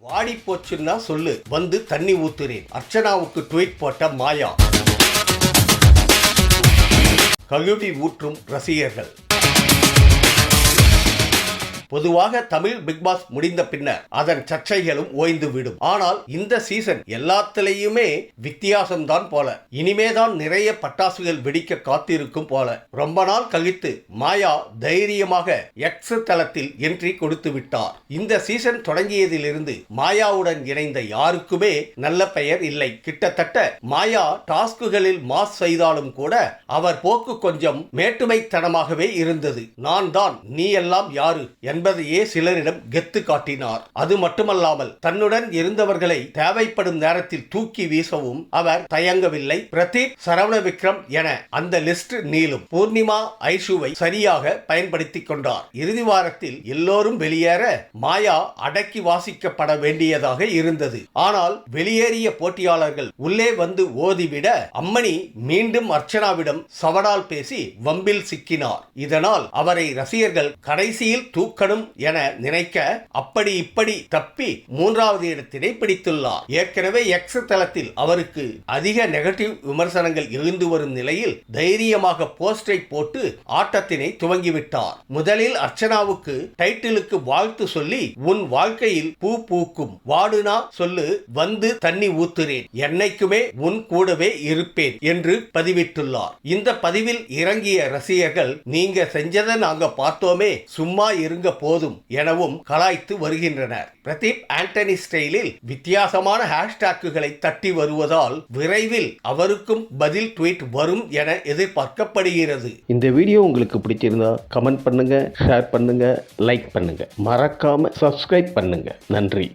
வாடி போச்சுன்னா சொல்லு. வந்து தண்ணி ஊத்துறேன். அர்ச்சனாவுக்கு ட்வீட் போட்ட மாயா. கழுவி ஊற்றும் ரசிகர்கள். பொதுவாக தமிழ் பிக் பாஸ் முடிந்த பின்னர் அதன் சர்ச்சைகளும் ஓய்ந்து விடும் ஆனால் இந்த சீசன் எல்லாத்திலையுமே வித்தியாசம்தான் போல. இனிமேதான் நிறைய பட்டாசுகள் வெடிக்க காத்திருக்கும் போல. ரொம்ப நாள் கழித்து மாயா தைரியமாக எக்ஸ் தளத்தில் என்ட்ரி கொடுத்து விட்டார். இந்த சீசன் தொடங்கியதிலிருந்து மாயாவுடன் இணைந்த யாருக்குமே நல்ல பெயர் இல்லை. கிட்டத்தட்ட மாயா டாஸ்குகளில் மாஸ் செய்தாலும் கூட அவர் போக்கு கொஞ்சம் மேட்டுமைத்தனமாகவே இருந்தது. நான் தான் நீ எல்லாம் யாரு? என்பதையே சிலரிடம் கெத்து காட்டினார். அது மட்டுமல்லாமல் தன்னுடன் இருந்தவர்களை தேவைப்படும் நேரத்தில் தூக்கி வீசவும் அவர் தயங்கவில்லை. பிரதீப் சரவண விக்ரம் என அந்த லிஸ்ட் நீளும். பூர்ணிமா ஐஷுவை சரியாக பயன்படுத்திக் கொண்டார். இறுதி வாரத்தில் எல்லோரும் வெளியேற மாயா அடக்கி வாசிக்கப்பட வேண்டியதாக இருந்தது. ஆனால் வெளியேறிய போட்டியாளர்கள் உள்ளே வந்து ஓதிவிட அம்மணி மீண்டும் அர்ச்சனாவிடம் சவடால் பேசி வம்பில் சிக்கினார். இதனால் அவரை ரசிகர்கள் கடைசியில் தூக்க தூக்கணும் என நினைக்க அப்படி இப்படி தப்பி மூன்றாவது இடத்தினை பிடித்துள்ளார். ஏற்கனவே எக்ஸ் தளத்தில் அவருக்கு அதிக நெகட்டிவ் விமர்சனங்கள் இருந்து வரும் நிலையில் தைரியமாக போஸ்டரை போட்டு ஆட்டத்தினை துவங்கிவிட்டார். முதலில் அர்ச்சனாவுக்கு டைட்டிலுக்கு வாழ்த்து சொல்லி உன் வாழ்க்கையில் பூ பூக்கும். வாடுனா சொல்லு வந்து தண்ணி ஊத்துறேன். என்னைக்குமே உன் கூடவே இருப்பேன் என்று பதிவிட்டுள்ளார். இந்த பதிவில் இறங்கிய ரசிகர்கள் நீங்க செஞ்சதை நாங்க பார்த்தோமே. சும்மா இருங்க போதும் எனவும் கலாய்த்து வருகின்றனர். பிரதீப் ஆண்டனி ஸ்டைலில் வித்தியாசமான ஹேஷ்டாக்குகளை தட்டி வருவதால் விரைவில் அவருக்கும் பதில் ட்வீட் வரும் என எதிர்பார்க்கப்படுகிறது. இந்த வீடியோ உங்களுக்கு பிடிச்சிருந்தா கமெண்ட் பண்ணுங்க ஷேர் பண்ணுங்க லைக் பண்ணுங்க. மறக்காம சப்ஸ்கிரைப் பண்ணுங்க. நன்றி.